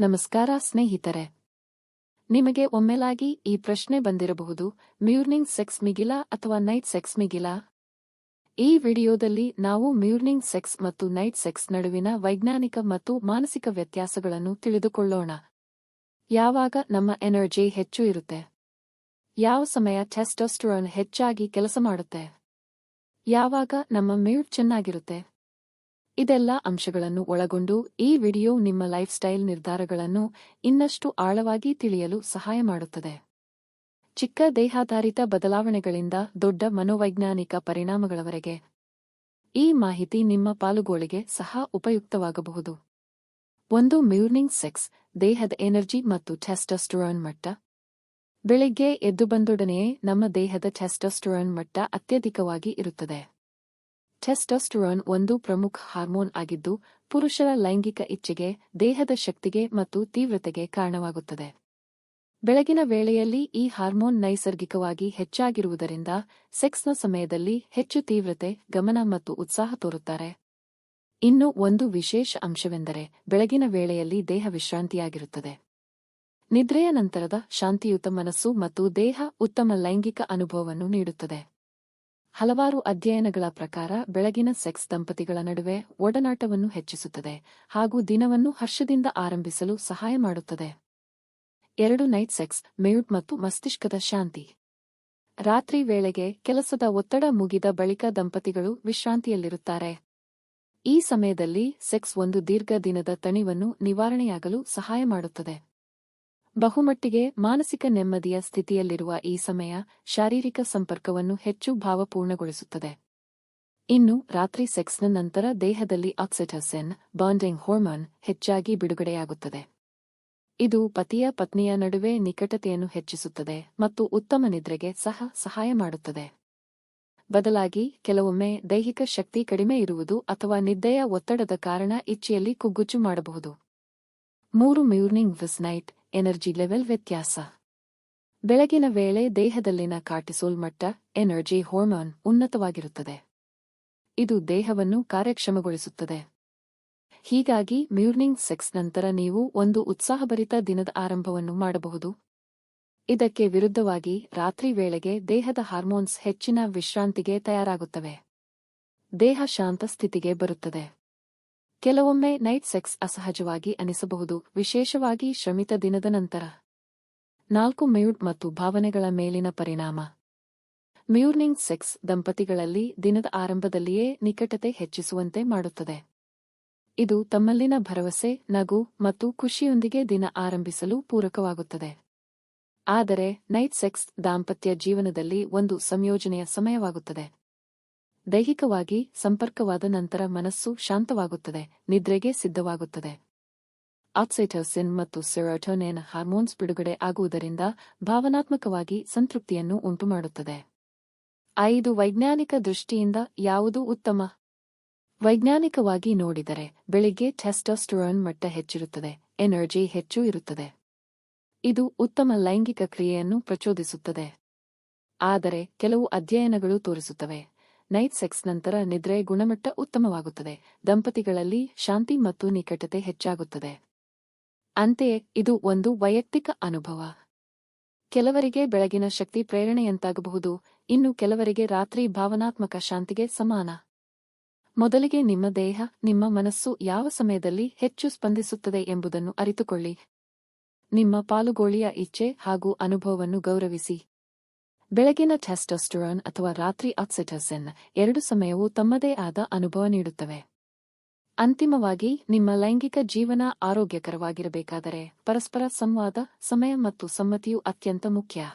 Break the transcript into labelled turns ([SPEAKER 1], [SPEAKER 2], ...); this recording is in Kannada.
[SPEAKER 1] ನಮಸ್ಕಾರ ಸ್ನೇಹಿತರೆ. ನಿಮಗೆ ಒಮ್ಮೆಲಾಗಿ ಈ ಪ್ರಶ್ನೆ ಬಂದಿರಬಹುದು ಮ್ಯೂರ್ನಿಂಗ್ ಸೆಕ್ಸ್ ಮಿಗಿಲ ಅಥವಾ ನೈಟ್ ಸೆಕ್ಸ್ ಮಿಗಿಲ? ಈ ವಿಡಿಯೋದಲ್ಲಿ ನಾವು ಮ್ಯೂರ್ನಿಂಗ್ ಸೆಕ್ಸ್ ಮತ್ತು ನೈಟ್ ಸೆಕ್ಸ್ ನಡುವಿನ ವೈಜ್ಞಾನಿಕ ಮತ್ತು ಮಾನಸಿಕ ವ್ಯತ್ಯಾಸಗಳನ್ನು ತಿಳಿದುಕೊಳ್ಳೋಣ. ಯಾವಾಗ ನಮ್ಮ ಎನರ್ಜಿ ಹೆಚ್ಚು ಇರುತ್ತೆ? ಯಾವ ಸಮಯ ಟೆಸ್ಟೋಸ್ಟೆರಾನ್ ಹೆಚ್ಚಾಗಿ ಕೆಲಸ ಮಾಡುತ್ತೆ? ಯಾವಾಗ ನಮ್ಮ ಮ್ಯೂಟ್ ಚೆನ್ನಾಗಿರುತ್ತೆ? ಇದೆಲ್ಲ ಅಂಶಗಳನ್ನು ಒಳಗೊಂಡು ಈ ವಿಡಿಯೋ ನಿಮ್ಮ ಲೈಫ್ ಸ್ಟೈಲ್ ನಿರ್ಧಾರಗಳನ್ನು ಇನ್ನಷ್ಟು ಆಳವಾಗಿ ತಿಳಿಯಲು ಸಹಾಯ ಮಾಡುತ್ತದೆ. ಚಿಕ್ಕ ದೇಹಾಧಾರಿತ ಬದಲಾವಣೆಗಳಿಂದ ದೊಡ್ಡ ಮನೋವೈಜ್ಞಾನಿಕ ಪರಿಣಾಮಗಳವರೆಗೆ ಈ ಮಾಹಿತಿ ನಿಮ್ಮ ಪಾಲುಗೋಳಿಗೆ ಸಹ ಉಪಯುಕ್ತವಾಗಬಹುದು. ಒಂದು ಮ್ಯೂರ್ನಿಂಗ್ ಸೆಕ್ಸ್ ದೇಹದ ಎನರ್ಜಿ ಮತ್ತು ಟೆಸ್ಟೋಸ್ಟೆರಾನ್ ಮಟ್ಟ. ಬೆಳಿಗ್ಗೆ ಎದ್ದು ಬಂದೊಡನೆಯೇ ನಮ್ಮ ದೇಹದ ಟೆಸ್ಟೋಸ್ಟೆರಾನ್ ಮಟ್ಟ ಅತ್ಯಧಿಕವಾಗಿ ಇರುತ್ತದೆ. ಟೆಸ್ಟೋಸ್ಟೆರಾನ್ ಒಂದು ಪ್ರಮುಖ ಹಾರ್ಮೋನ್ ಆಗಿದ್ದು, ಪುರುಷರ ಲೈಂಗಿಕ ಇಚ್ಛೆಗೆ, ದೇಹದ ಶಕ್ತಿಗೆ ಮತ್ತು ತೀವ್ರತೆಗೆ ಕಾರಣವಾಗುತ್ತದೆ. ಬೆಳಗಿನ ವೇಳೆಯಲ್ಲಿ ಈ ಹಾರ್ಮೋನ್ ನೈಸರ್ಗಿಕವಾಗಿ ಹೆಚ್ಚಾಗಿರುವುದರಿಂದ ಸೆಕ್ಸ್ನ ಸಮಯದಲ್ಲಿ ಹೆಚ್ಚು ತೀವ್ರತೆ, ಗಮನ ಮತ್ತು ಉತ್ಸಾಹ ತೋರುತ್ತಾರೆ. ಇನ್ನು ಒಂದು ವಿಶೇಷ ಅಂಶವೆಂದರೆ ಬೆಳಗಿನ ವೇಳೆಯಲ್ಲಿ ದೇಹ ವಿಶ್ರಾಂತಿಯಾಗಿರುತ್ತದೆ. ನಿದ್ರೆಯ ನಂತರದ ಶಾಂತಿಯುತ ಮನಸ್ಸು ಮತ್ತು ದೇಹ ಉತ್ತಮ ಲೈಂಗಿಕ ಅನುಭವವನ್ನು ನೀಡುತ್ತದೆ. ಹಲವಾರು ಅಧ್ಯಯನಗಳ ಪ್ರಕಾರ ಬೆಳಗಿನ ಸೆಕ್ಸ್ ದಂಪತಿಗಳ ನಡುವೆ ಒಡನಾಟವನ್ನು ಹೆಚ್ಚಿಸುತ್ತದೆ ಹಾಗೂ ದಿನವನ್ನು ಹರ್ಷದಿಂದ ಆರಂಭಿಸಲು ಸಹಾಯ ಮಾಡುತ್ತದೆ. ಎರಡು ನೈಟ್ ಸೆಕ್ಸ್, ಮ್ಯೂಟ್ ಮತ್ತು ಮಸ್ತಿಷ್ಕದ ಶಾಂತಿ. ರಾತ್ರಿ ವೇಳೆಗೆ ಕೆಲಸದ ಒತ್ತಡ ಮುಗಿದ ಬಳಿಕ ದಂಪತಿಗಳು ವಿಶ್ರಾಂತಿಯಲ್ಲಿರುತ್ತಾರೆ. ಈ ಸಮಯದಲ್ಲಿ ಸೆಕ್ಸ್ ಒಂದು ದೀರ್ಘ ದಿನದ ತಣಿವನ್ನು ನಿವಾರಣೆಯಾಗಲು ಸಹಾಯ ಮಾಡುತ್ತದೆ. ಬಹುಮಟ್ಟಿಗೆ ಮಾನಸಿಕ ನೆಮ್ಮದಿಯ ಸ್ಥಿತಿಯಲ್ಲಿರುವ ಈ ಸಮಯ ಶಾರೀರಿಕ ಸಂಪರ್ಕವನ್ನು ಹೆಚ್ಚು ಭಾವಪೂರ್ಣಗೊಳಿಸುತ್ತದೆ. ಇನ್ನು ರಾತ್ರಿ ಸೆಕ್ಸ್ನ ನಂತರ ದೇಹದಲ್ಲಿ ಆಕ್ಸಿಟಸೆನ್ ಬಾಂಡಿಂಗ್ ಹಾರ್ಮೋನ್ ಹೆಚ್ಚಾಗಿ ಬಿಡುಗಡೆಯಾಗುತ್ತದೆ. ಇದು ಪತಿಯ ಪತ್ನಿಯ ನಡುವೆ ನಿಕಟತೆಯನ್ನು ಹೆಚ್ಚಿಸುತ್ತದೆ ಮತ್ತು ಉತ್ತಮ ನಿದ್ರೆಗೆ ಸಹ ಸಹಾಯ ಮಾಡುತ್ತದೆ. ಬದಲಾಗಿ ಕೆಲವೊಮ್ಮೆ ದೈಹಿಕ ಶಕ್ತಿ ಕಡಿಮೆ ಇರುವುದು ಅಥವಾ ನಿದ್ದೆಯ ಒತ್ತಡದ ಕಾರಣ ಇಚ್ಛೆಯಲ್ಲಿ ಕುಗ್ಗುಚ್ಚು ಮಾಡಬಹುದು. ಮೂರು morning vs night energy level ವ್ಯತ್ಯಾಸ. ಬೆಳಗಿನ ವೇಳೆ ದೇಹದಲ್ಲಿನ ಕಾರ್ಟಿಸೋಲ್ ಮಟ್ಟ, ಎನರ್ಜಿ ಹಾರ್ಮೋನ್ ಉನ್ನತವಾಗಿರುತ್ತದೆ. ಇದು ದೇಹವನ್ನು ಕಾರ್ಯಕ್ಷಮಗೊಳಿಸುತ್ತದೆ. ಹೀಗಾಗಿ ಮ್ಯೂರ್ನಿಂಗ್ ಸೆಕ್ಸ್ ನಂತರ ನೀವು ಒಂದು ಉತ್ಸಾಹಭರಿತ ದಿನದ ಆರಂಭವನ್ನು ಮಾಡಬಹುದು. ಇದಕ್ಕೆ ವಿರುದ್ಧವಾಗಿ ರಾತ್ರಿ ವೇಳೆಗೆ ದೇಹದ ಹಾರ್ಮೋನ್ಸ್ ಹೆಚ್ಚಿನ ವಿಶ್ರಾಂತಿಗೆ ತಯಾರಾಗುತ್ತವೆ. ದೇಹ ಶಾಂತ ಸ್ಥಿತಿಗೆ ಬರುತ್ತದೆ. ಕೆಲವೊಮ್ಮೆ ನೈಟ್ ಸೆಕ್ಸ್ ಅಸಹಜವಾಗಿ ಅನಿಸಬಹುದು, ವಿಶೇಷವಾಗಿ ಶ್ರಮಿತ ದಿನದ ನಂತರ. ನಾಲ್ಕು ಮ್ಯೂಡ್ ಮತ್ತು ಭಾವನೆಗಳ ಮೇಲಿನ ಪರಿಣಾಮ. ಮ್ಯೂರ್ನಿಂಗ್ ಸೆಕ್ಸ್ ದಂಪತಿಗಳಲ್ಲಿ ದಿನದ ಆರಂಭದಲ್ಲಿಯೇ ನಿಕಟತೆ ಹೆಚ್ಚಿಸುವಂತೆ ಮಾಡುತ್ತದೆ. ಇದು ತಮ್ಮಲ್ಲಿನ ಭರವಸೆ, ನಗು ಮತ್ತು ಖುಷಿಯೊಂದಿಗೆ ದಿನ ಆರಂಭಿಸಲು ಪೂರಕವಾಗುತ್ತದೆ. ಆದರೆ, ನೈಟ್ ಸೆಕ್ಸ್ ದಾಂಪತ್ಯ ಜೀವನದಲ್ಲಿ ಒಂದು ಸಂಯೋಜನೆಯ ಸಮಯವಾಗುತ್ತದೆ. ದೈಹಿಕವಾಗಿ ಸಂಪರ್ಕವಾದ ನಂತರ ಮನಸ್ಸು ಶಾಂತವಾಗುತ್ತದೆ, ನಿದ್ರೆಗೆ ಸಿದ್ಧವಾಗುತ್ತದೆ. ಆಕ್ಸೈಟೋಸಿನ್ ಮತ್ತು ಸೆರೋಟೋನೇನ್ ಹಾರ್ಮೋನ್ಸ್ ಬಿಡುಗಡೆ ಆಗುವುದರಿಂದ ಭಾವನಾತ್ಮಕವಾಗಿ ಸಂತೃಪ್ತಿಯನ್ನು ಉಂಟುಮಾಡುತ್ತದೆ. ಐದು, ವೈಜ್ಞಾನಿಕ ದೃಷ್ಟಿಯಿಂದ ಯಾವುದು ಉತ್ತಮ? ವೈಜ್ಞಾನಿಕವಾಗಿ ನೋಡಿದರೆ ಬೆಳಿಗ್ಗೆ ಟೆಸ್ಟೋಸ್ಟೆರಾನ್ ಮಟ್ಟ ಹೆಚ್ಚಿರುತ್ತದೆ, ಎನರ್ಜಿ ಹೆಚ್ಚು ಇರುತ್ತದೆ. ಇದು ಉತ್ತಮ ಲೈಂಗಿಕ ಕ್ರಿಯೆಯನ್ನು ಪ್ರಚೋದಿಸುತ್ತದೆ. ಆದರೆ ಕೆಲವು ಅಧ್ಯಯನಗಳು ತೋರಿಸುತ್ತವೆ. ನೈಟ್ ಸೆಕ್ಸ್ ನಂತರ ನಿದ್ರೆ ಗುಣಮಟ್ಟ ಉತ್ತಮವಾಗುತ್ತದೆ. ದಂಪತಿಗಳಲ್ಲಿ ಶಾಂತಿ ಮತ್ತು ನಿಕಟತೆ ಹೆಚ್ಚಾಗುತ್ತದೆ. ಅಂತೆಯೇ ಇದು ಒಂದು ವೈಯಕ್ತಿಕ ಅನುಭವ. ಕೆಲವರಿಗೆ ಬೆಳಗಿನ ಶಕ್ತಿ ಪ್ರೇರಣೆಯಂತಾಗಬಹುದು. ಇನ್ನು ಕೆಲವರಿಗೆ ರಾತ್ರಿ ಭಾವನಾತ್ಮಕ ಶಾಂತಿಗೆ ಸಮಾನ. ಮೊದಲಿಗೆ ನಿಮ್ಮ ದೇಹ, ನಿಮ್ಮ ಮನಸ್ಸು ಯಾವ ಸಮಯದಲ್ಲಿ ಹೆಚ್ಚು ಸ್ಪಂದಿಸುತ್ತದೆ ಎಂಬುದನ್ನು ಅರಿತುಕೊಳ್ಳಿ. ನಿಮ್ಮ ಪಾಲುಗೋಳಿಯ ಇಚ್ಛೆ ಹಾಗೂ ಅನುಭವವನ್ನು ಗೌರವಿಸಿ. ಬೆಳಗಿನ ಟೆಸ್ಟೋಸ್ಟೆರಾನ್ ಅಥವಾ ರಾತ್ರಿ ಆಕ್ಸಿಟೋಸಿನ್ ಎರಡು ಸಮಯವು ತಮ್ಮದೇ ಆದ ಅನುಭವ ನೀಡುತ್ತವೆ. ಅಂತಿಮವಾಗಿ, ನಿಮ್ಮ ಲೈಂಗಿಕ ಜೀವನ ಆರೋಗ್ಯಕರವಾಗಿರಬೇಕಾದರೆ ಪರಸ್ಪರ ಸಂವಾದ, ಸಮಯ ಮತ್ತು ಸಮ್ಮತಿಯು ಅತ್ಯಂತ ಮುಖ್ಯ.